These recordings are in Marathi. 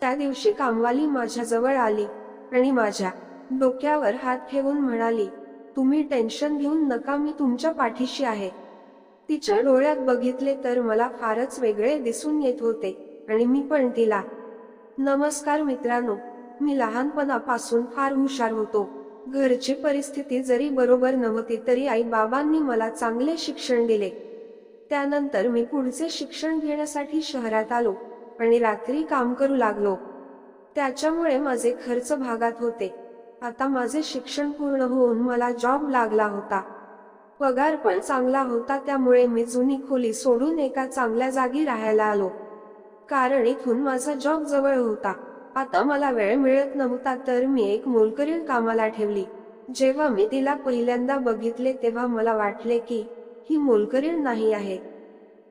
त्या दिवशी कामवाली माझ्याजवळ आली आणि माझ्या डोक्यावर हात ठेवून म्हणाली तुम्ही टेन्शन घेऊन नका मी तुमच्या पाठीशी आहे. तिच्या डोळ्यात बघितले तर मला फारच वेगळे दिसून येत होते आणि मी पण तिला नमस्कार मित्रांनो मी लहानपणापासून फार हुशार होतो. घरची परिस्थिती जरी बरोबर नव्हती तरी आई बाबांनी मला चांगले शिक्षण दिले. त्यानंतर मी पुढचे शिक्षण घेण्यासाठी शहरात आलो. आणि रात्री काम करू लागलो. त्याच्यामुळे माझे खर्च भागात होते. आता माझे शिक्षण पूर्ण होऊन मला जॉब लागला होता. पगार पण चांगला होता त्यामुळे मी जुनी खोली सोडून एका चांगल्या जागी राहायला आलो. कारण इथून माझा जॉब जवळ होता. आता मला वेळ मिळत नव्हता तर मी एक मोलकरीण कामाला ठेवली. जेव्हा मी तिला पहिल्यांदा बघितले तेव्हा मला वाटले की ही मोलकरीण नाही आहे.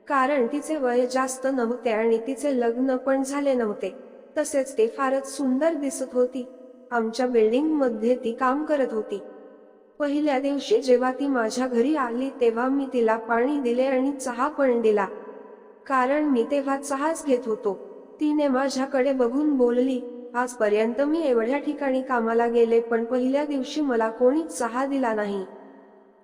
कारण तिचे वय जास्त नव्हते आणि तिचे लग्न पण झाले नव्हते. तसेच ते फारच सुंदर दिसत होती. आमच्या बिल्डिंगमध्ये ती काम करत होती. पहिल्या दिवशी जेव्हा ती माझ्या घरी आली तेव्हा मी तिला पाणी दिले आणि चहा पण दिला. कारण मी तेव्हा चहाच घेत होतो. तिने माझ्याकडे बघून बोलली आजपर्यंत मी एवढ्या ठिकाणी कामाला गेले पण पहिल्या दिवशी मला कोणीच चहा दिला नाही.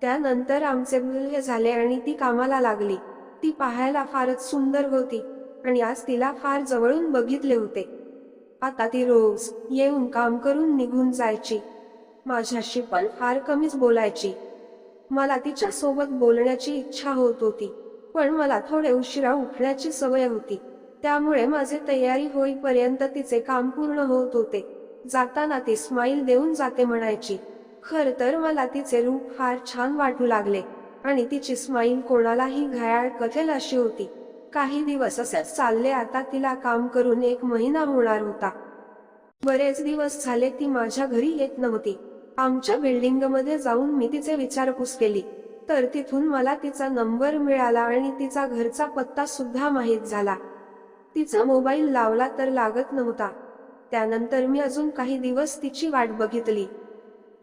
त्यानंतर आमचे मूल्य झाले आणि ती कामाला लागली. ती पाहायला फारच सुंदर होती आणि आज तिला फार जवळून बघितले होते. आता ती रोज येऊन काम करून निघून जायची. माझ्याशी पण फार कमीच बोलायची. मला तिच्या सोबत बोलण्याची इच्छा होत होती पण मला थोडे उशिरा उठण्याची सवय होती. त्यामुळे माझे तयारी होईपर्यंत तिचे काम पूर्ण होत होते. जाताना ती स्माईल देऊन जाते म्हणायची. खर तर मला तिचे रूप फार छान वाटू लागले. आणि तिची स्माईल कोणालाही घायाळ कथेल अशी होती. काही दिवस असेच चालले आता तिला काम करून एक महिना होणार होता. बरेच दिवस झाले ती माझ्या घरी येत नव्हती. आमच्या बिल्डिंगमध्ये जाऊन मी तिचे विचारपूस केली. तर तिथून मला तिचा नंबर मिळाला आणि तिचा घरचा पत्ता सुद्धा माहीत झाला. तिचा मोबाईल लावला तर लागत नव्हता. त्यानंतर मी अजून काही दिवस तिची वाट बघितली.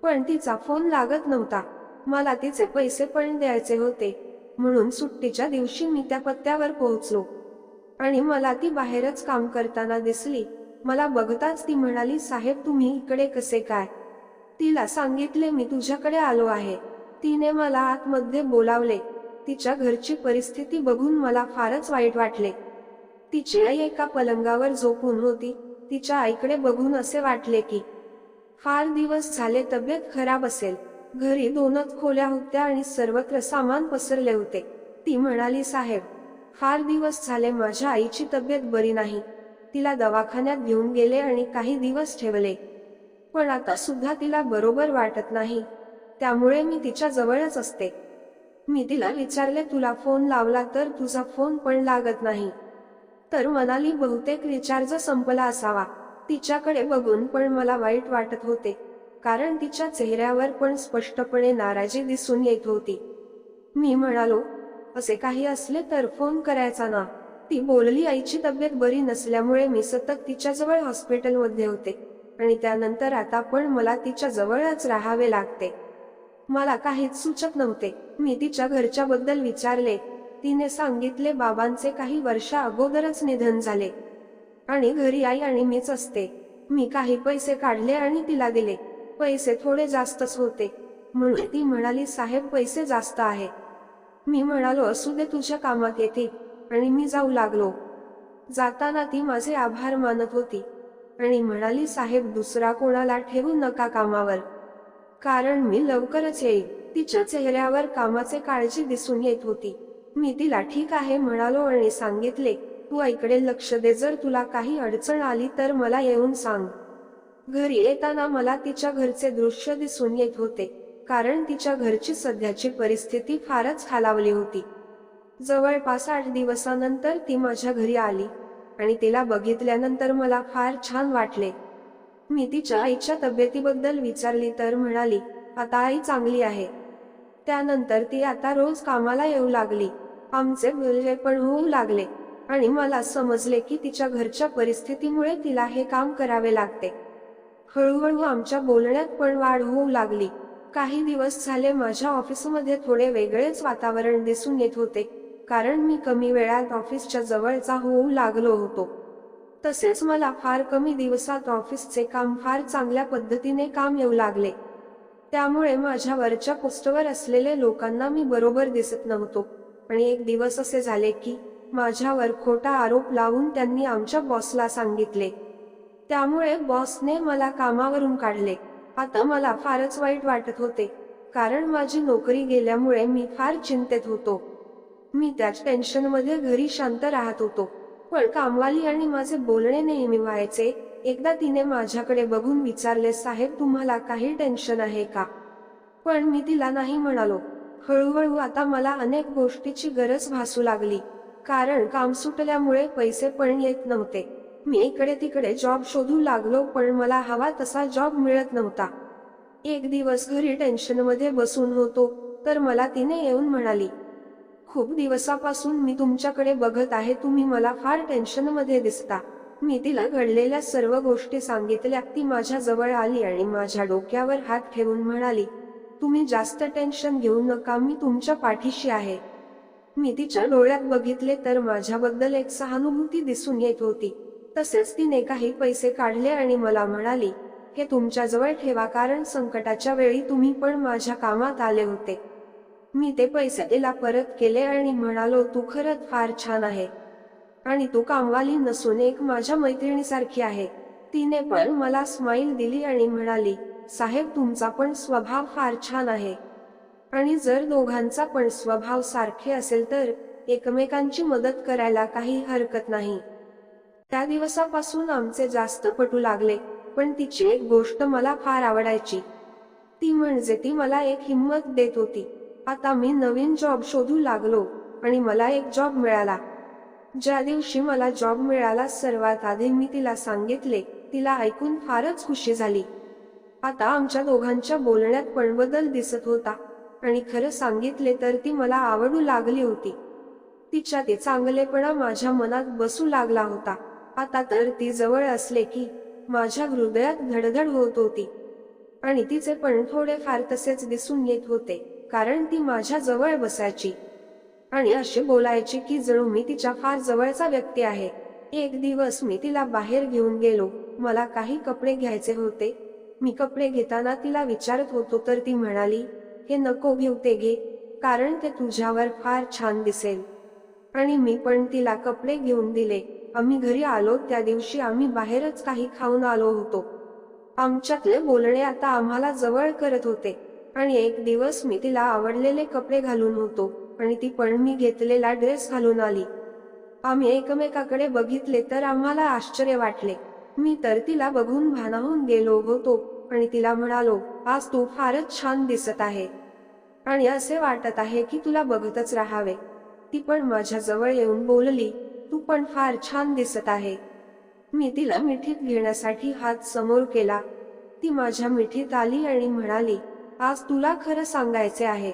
पण तिचा फोन लागत नव्हता. मला तिचे पैसे पण द्यायचे होते. म्हणून सुट्टीच्या दिवशी मी त्या पत्त्यावर पोहोचलो. आणि मला ती बाहेरच काम करताना दिसली. मला बघताच ती म्हणाली साहेब तुम्ही इकडे कसे काय? तिला सांगितले मी तुझ्याकडे आलो आहे. तिने मला आतमध्ये बोलावले. तिच्या घरची परिस्थिती बघून मला फारच वाईट वाटले. तिची आई एका पलंगावर झोपून होती. तिच्या आईकडे बघून असे वाटले की फार दिवस झाले तब्येत खराब असेल. घरी दोनच खोल्या होत्या आणि सर्वत्र सामान पसरले होते. ती म्हणाली साहेब फार दिवस झाले माझ्या आईची तब्येत बरी नाही. तिला दवाखान्यात घेऊन गेले आणि काही दिवस ठेवले. पण आता सुद्धा तिला बरोबर वाटत नाही. त्यामुळे मी तिच्या जवळच असते. मी तिला विचारले तुला फोन लावला तर तुझा फोन पण लागत नाही तर मनाली बहुतेक रिचार्ज संपला असावा. तिच्याकडे बघून पण मला वाईट वाटत होते. कारण तिच्या चेहऱ्यावर पण स्पष्टपणे नाराजी दिसून येत होती. मी म्हणालो असे काही असले तर फोन करायचा ना. ती बोलली आईची तब्येत बरी नसल्यामुळे मी सतत तिच्याजवळ हॉस्पिटलमध्ये होते आणि त्यानंतर आता पण मला तिच्या जवळच राहावे लागते. मला काहीच सुचत नव्हते. मी तिच्या घरच्याबद्दल विचारले. तिने सांगितले बाबांचे काही वर्षा अगोदरच निधन झाले. आणि घरी आई आणि मीच असते. मी काही पैसे काढले आणि तिला दिले. पैसे थोडे जास्तच होते. म्हणून ती म्हणाली साहेब पैसे जास्त आहे. मी म्हणालो असू दे तुझ्या कामात येते. आणि मी जाऊ लागलो. जाताना ती माझे आभार मानत होती. आणि म्हणाली साहेब दुसरा कोणाला ठेवू नका कामावर. कारण मी लवकरच येईल तिच्या चेहऱ्यावर कामाचे काळजी दिसून येत होती. मी तिला ठीक आहे म्हणालो आणि सांगितले तू इकडे लक्ष दे जर तुला काही अडचण आली तर मला येऊन सांग. घरी येताना मला तिच्या घरचे दृश्य दिसून येत होते कारण तिच्या घरची सध्याची परिस्थिती फारच खालावली होती. जवळपास आठ दिवसानंतर ती माझ्या घरी आली आणि तिला बघितल्यानंतर मला फार छान वाटले. मी तिच्या आईच्या तब्येतीबद्दल विचारली तर म्हणाली आता आई चांगली आहे. त्यानंतर ती आता रोज कामाला येऊ लागली. आमचे बोलणे पण होऊ लागले आणि मला समजले की तिच्या घरच्या परिस्थितीमुळे तिला हे काम करावे लागते. हळूहळू आमच्या बोलण्यात पण वाढ होऊ लागली. काही दिवस झाले माझ्या ऑफिसमध्ये थोडे वेगळेच वातावरण दिसून येत होते कारण मी कमी वेळात ऑफिसच्या जवळचा होऊ लागलो होतो. तसेच मला फार कमी दिवसात ऑफिसचे काम फार चांगल्या पद्धतीने काम येऊ लागले. त्यामुळे माझ्या वरच्या पोस्टवर असलेले लोकांना मी बरोबर दिसत नव्हतो. पण एक दिवस असे झाले की माझ्यावर खोटा आरोप लावून त्यांनी आमच्या बॉसला सांगितले. त्यामुळे बॉसने मला कामावरून काढले. आता मला फारच वाईट वाटत होते. कारण माझी नोकरी गेल्यामुळे मी फार चिंतेत होतो. मी त्याच टेन्शनमध्ये घरी शांत राहत होतो. पण कामवाली आणि माझे बोलणे नेहमी व्हायचे. एकदा तिने माझ्याकडे बघून विचारले साहेब तुम्हाला काही टेन्शन आहे का? पण मी तिला नाही म्हणालो. हळूहळू आता मला अनेक गोष्टीची गरज भासू लागली. कारण काम सुटल्यामुळे पैसे पण येत नव्हते. मी इकडे तिकडे जॉब शोधू लागलो पण मला हवा तसा जॉब मिळत नव्हता. एक दिवस घरी टेन्शनमध्ये बसून होतो तर मला तिने येऊन म्हणाली खूप दिवसापासून मी तुमच्याकडे बघत आहे तुम्ही मला फार टेन्शनमध्ये दिसता. मी तिला घडलेल्या सर्व गोष्टी सांगितल्या ती माझ्या जवळ आली आणि माझ्या डोक्यावर हात ठेवून म्हणाली तुम्ही जास्त टेन्शन घेऊ नका मी तुमच्या पाठीशी आहे. मी तिच्या डोळ्यात बघितले तर माझ्याबद्दल एक सहानुभूती दिसून येत होती. तसेच तिने काही पैसे काढले आणि मला म्हणाली हे तुमच्या जवळ ठेवा कारण संकटाच्या वेळी तुम्ही पण माझ्या कामात आले होते. मी ते पैसे तिला परत केले आणि म्हणालो तू खरंच फार छान आहे. आणि तू कामवाली नसून एक माझ्या मैत्रिणीसारखी आहे तिने पण मला स्माईल दिली आणि म्हणाली साहेब तुमचा पण स्वभाव फार छान आहे. आणि जर दोघांचा पण स्वभाव सारखे असेल तर एकमेकांची मदत करायला काही हरकत नाही. त्या दिवसापासून आमचे जास्त पटू लागले पण तिची एक गोष्ट मला फार आवडायची. ती म्हणजे ती मला एक हिंमत देत होती. आता मी नवीन जॉब शोधू लागलो आणि मला एक जॉब मिळाला. ज्या दिवशी मला जॉब मिळाला सर्वात आधी मी तिला सांगितले तिला ऐकून फारच खुशी झाली. आता आमच्या दोघांच्या बोलण्यात पण बदल दिसत होता आणि खरं सांगितले तर ती मला आवडू लागली होती. तिच्या ते चांगलेपणा माझ्या मनात बसू लागला होता. आता तर ती जवळ असले की माझ्या हृदयात धडधड होत होती. आणि तिचे पण थोडे फार तसेच दिसून येत होते कारण ती माझ्या जवळ बसायची. आणि असे बोलायची की जणू मी तिच्या फार जवळचा व्यक्ती आहे. एक दिवस मी तिला बाहेर घेऊन गेलो. मला काही कपडे घ्यायचे होते. मी कपडे घेताना तिला विचारत होतो तर ती म्हणाली हे नको घेऊ ते घे कारण ते तुझ्यावर फार छान दिसेल. आणि मी पण तिला कपडे घेऊन दिले. आम्ही घरी आलो त्या दिवशी आम्ही बाहेरच काही खाऊन आलो होतो. आमच्यातले बोलणे आता आम्हाला जवळ करत होते. आणि एक दिवस मी तिला आवडलेले कपडे घालून होतो आणि ती पण मी घेतलेला ड्रेस घालून आली. आम्ही एकमेकाकडे बघितले तर आम्हाला आश्चर्य वाटले. मी तर तिला बघून भानाहून गेलो होतो आणि तिला म्हणालो आज तू फारच छान दिसत आहे. आणि असे वाटत आहे की तुला बघतच राहावे. ती पण माझ्याजवळ येऊन बोलली तू पण फार छान दिसत आहे. मी तिला मिठीत घेण्यासाठी हात समोर केला. ती माझ्या मिठीत आली आणि म्हणाली आज तुला खरं सांगायचे आहे.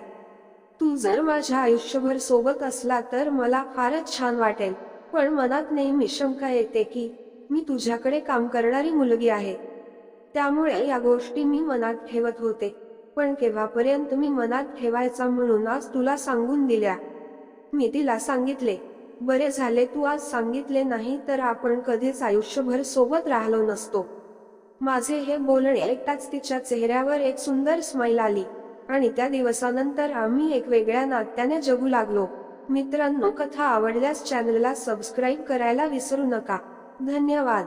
तू जर माझ्या आयुष्यभर सोबत असला तर मला फारच छान वाटेल. पण मनात नेहमी शंका येते की मी तुझ्याकडे काम करणारी मुलगी आहे. त्यामुळे या गोष्टी मी मनात ठेवत होते. पण केव्हापर्यंत मी मनात ठेवायचा म्हणून आज तुला सांगून दिल्या. मी तिला सांगितले बरे झाले तू आज सांगितले नाही तर आपण कधीच आयुष्यभर सोबत राहिलो नसतो. माझे हे बोलणे ऐकताच तिच्या चेहऱ्यावर एक सुंदर स्माईल आली आणि त्या दिवसानंतर आम्ही एक वेगळ्या नात्याने जगू लागलो. मित्रांनो कथा आवडल्यास चॅनलला सबस्क्राईब करायला विसरू नका. धन्यवाद.